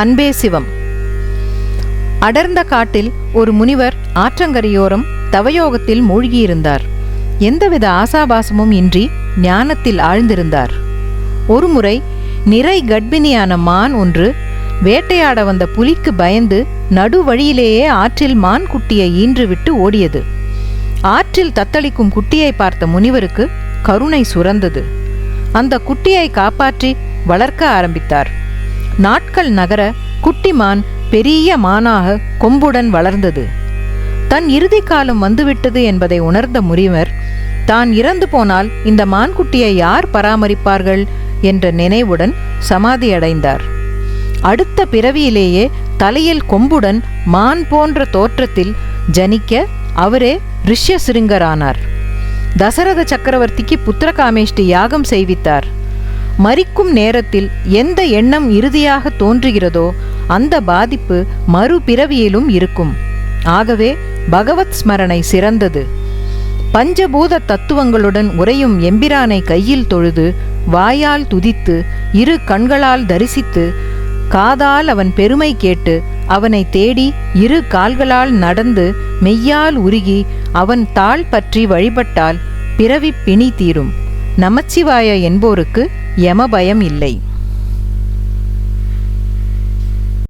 அன்பே சிவம். அடர்ந்த காட்டில் ஒரு முனிவர் ஆற்றங்கரையோரம் தவயோகத்தில் மூழ்கியிருந்தார். எந்தவித ஆசாபாசமும் இன்றி ஞானத்தில் ஆழ்ந்திருந்தார். ஒருமுறை நிறை கர்ப்பிணியான மான் ஒன்று வேட்டையாட வந்த புலிக்கு பயந்து நடு வழியிலேயே ஆற்றில் மான் குட்டியை ஈன்றுவிட்டு ஓடியது. ஆற்றில் தத்தளிக்கும் குட்டியை பார்த்த முனிவருக்கு கருணை சுரந்தது. அந்த குட்டியை காப்பாற்றி வளர்க்க ஆரம்பித்தார். நாட்கள் நகர குட்டிமான் பெரிய மானாக கொம்புடன் வளர்ந்தது. தன் இறுதி காலம் வந்துவிட்டது என்பதை உணர்ந்த முறிவர் தான் இறந்து போனால் இந்த மான்குட்டியை யார் பராமரிப்பார்கள்? என்ற நினைவுடன் சமாதியடைந்தார் அடுத்த பிறவியிலேயே தலையில் கொம்புடன் மான் போன்ற தோற்றத்தில் ஜனிக்க அவரே ரிஷ்யசிருங்கரானார். தசரத சக்கரவர்த்திக்கு புத்திரகாமேஷ்டி யாகம் செய்வித்தார். மரிக்கும் நேரத்தில் எந்த எண்ணம் இறுதியாக தோன்றுகிறதோ அந்த பாதிப்பு மறுபிறவியிலும் இருக்கும். ஆகவே பகவத் ஸ்மரணை சிறந்தது. பஞ்சபூத தத்துவங்களுடன் உறையும் எம்பிரானை கையில் தொழுது வாயால் துதித்து இரு கண்களால் தரிசித்து காதால் அவன் பெருமை கேட்டு அவனை தேடி இரு கால்களால் நடந்து மெய்யால் உருகி அவன் தாள் பற்றி வழிபட்டால் பிறவி பிணி தீரும். நமச்சிவாய என்போருக்கு யமபயம் இல்லை.